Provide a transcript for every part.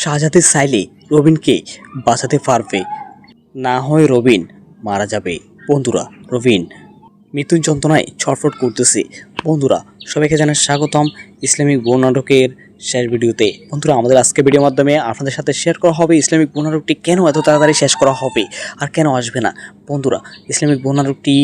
শাহজাদি চাইলে রবিনকে বাঁচাতে পারবে। না হয় রবিন মারা যাবে। বন্ধুরা, রবিন মৃত্যুর যন্ত্রণায় ছটফট করতেছে। বন্ধুরা, সবাইকে জানাই স্বাগতম ইসলামিক বউ নাটকের শেষ ভিডিওতে। বন্ধুরা, আমাদের আজকে ভিডিওর মাধ্যমে আপনাদের সাথে শেয়ার করা হবে ইসলামিক বউ নাটকটি কেন এত তাড়াতাড়ি শেষ করা হবে আর কেন আসবে না? বন্ধুরা, ইসলামিক বউ নাটকটি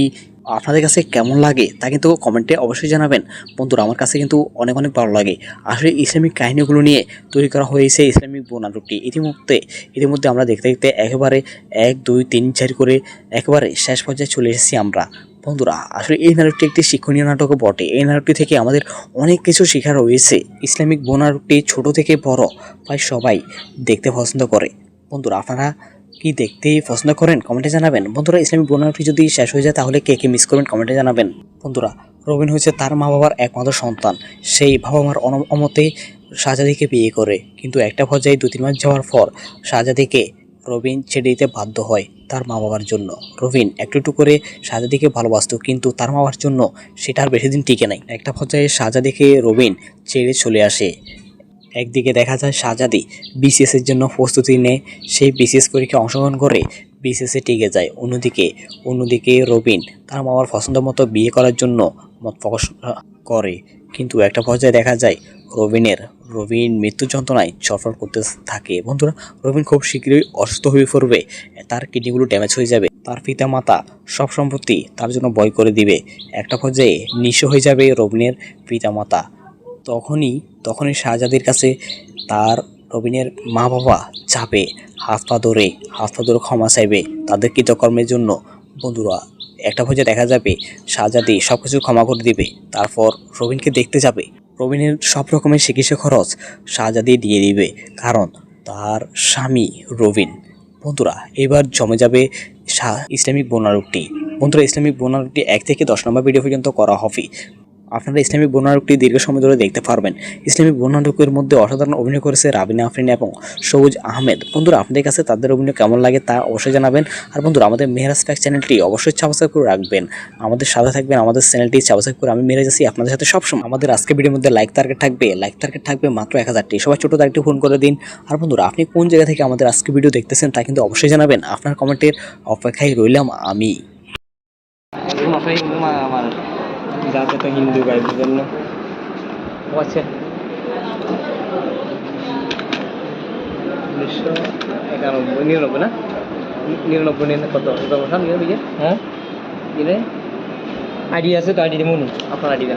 আপনাদের কাছে কেমন লাগে তা কিন্তু কমেন্টে অবশ্যই জানাবেন। বন্ধুরা, আমার কাছে কিন্তু অনেক অনেক ভালো লাগে। আসলে ইসলামিক কাহিনীগুলো নিয়ে তৈরি করা হয়েছে ইসলামিক বউ নাটকটি ইতিমধ্যে ইতিমধ্যে আমরা দেখতে দেখতে একেবারে এক, দুই, তিন, চার করে একেবারে শেষ পর্যায়ে চলে এসেছি আমরা। বন্ধুরা, আসলে এই নাটকটি একটি শিক্ষণীয় নাটকও বটে। এই নাটকটি থেকে আমাদের অনেক কিছু শেখা রয়েছে। ইসলামিক বউ নাটকটি ছোট থেকে বড়, প্রায় সবাই দেখতে পছন্দ করে। বন্ধুরা, আপনারা কি দেখতে পছন্দ করেন, কমেন্টে জানাবেন। বন্ধুরা ইসলামিক বউ নাটকটি যদি শেষ হয়ে যায়, তাহলে কে কে মিস করবেন, কমেন্টে জানাবেন। বন্ধুরা, রবিন হয়েছে তার মা বাবার একমাত্র সন্তান। সেই বাবা মার অমতে শাহজাদিকে বিয়ে করে। কিন্তু একটা পর্যায়ে দু তিন মাস যাওয়ার পর শাহজাদিকে রবিন ছেড়ে দিতে বাধ্য হয় তার মা বাবার জন্য। রবিন একটু একটু করে শাহজাদিকে ভালোবাসত, কিন্তু তার মা বাবার জন্য সেটা আর বেশি দিন টিকে নাই। একটা পর্যায়ে শাহজাদিকে রবিন ছেড়ে চলে আসে। একদিকে দেখা যায় শাহজাদি বিসিএস এর জন্য প্রস্তুতি নেয় সেই বিসিএস পরীক্ষায় অংশগ্রহণ করে বিসিএস টিকে যায়। অন্যদিকে অন্যদিকে রবিন তার মামার পছন্দ মতো বিয়ে করার জন্য মত প্রকাশ করে। কিন্তু একটা পর্যায়ে দেখা যায় রবিনের, রবিন মৃত্যু যন্ত্রণায় ছটফট করতে থাকে। বন্ধুরা, রবিন খুব শীঘ্রই অসুস্থ হয়ে পড়বে। তার কিডনিগুলো ড্যামেজ হয়ে যাবে। তার পিতা মাতা সব সম্পত্তি তার জন্য বয় করে দিবে। একটা পর্যায়ে নিঃস্ব হয়ে যাবে রবিনের পিতা মাতা তখনই তখনই শাহজাদির কাছে তার রবিনের মা বাবা চাপে হাত পা ধরে, হাত পা ধরে ক্ষমা চাইবে তাদের কৃতকর্মের জন্য। বন্ধুরা, একটা ভোজে দেখা যাবে, শাহজাদি সব কিছু ক্ষমা করে দিবে, তারপর রবিনকে দেখতে যাবে। রবিনের সব রকমের চিকিৎসা খরচ শাহজাদি দিয়ে দিবে, কারণ তার স্বামী রবিন। বন্ধুরা, এবার জমে যাবে ইসলামিক বোনারুকটি বন্ধুরা, ইসলামিক বোনারুকটি এক থেকে দশ নম্বর ভিডিও পর্যন্ত করা হবে। আপনারা ইসলামিক বর্ণনাটকটি দীর্ঘ সময় ধরে দেখতে পারবেন। ইসলামিক বর্ণনাটকের মধ্যে অসাধারণ অভিনয় করেছে রাবিনা আফরিন এবং সবুজ আহমেদ। বন্ধুরা, আপনাদের কাছে তাদের অভিনয় কেমন লাগে তা অবশ্যই জানাবেন। আর বন্ধুরা, আমাদের মেহরাজ ফ্যাক চ্যানেলটি অবশ্যই সাবস্ক্রাইব করে রাখবেন। আমাদের সাথে থাকবেন আমাদের চ্যানেলটি সাবস্ক্রাইব করে আমি মেরে যাচ্ছি আপনাদের সাথে সবসময়। আমাদের আজকে ভিডিওর মধ্যে লাইক টার্গেট থাকবে। লাইক টার্গেট থাকবে মাত্র এক হাজারটি। সবাই ছোটো তারিখটি ফোন করে দিন। আর বন্ধুরা, আপনি কোন জায়গা থেকে আমাদের আজকে ভিডিও দেখতেছেন তা কিন্তু অবশ্যই জানাবেন। আপনার কমেন্টের অপেক্ষায় রইলাম আমি। যাতে তো হিন্দু গাই জন্য আছে উনিশশো একানব্বই নিরানব্বই না? নিরানব্বই নিরানব্বই কত হ্যাঁ? আইডি আছে তো আইডি দেবো আপনার আইডি না?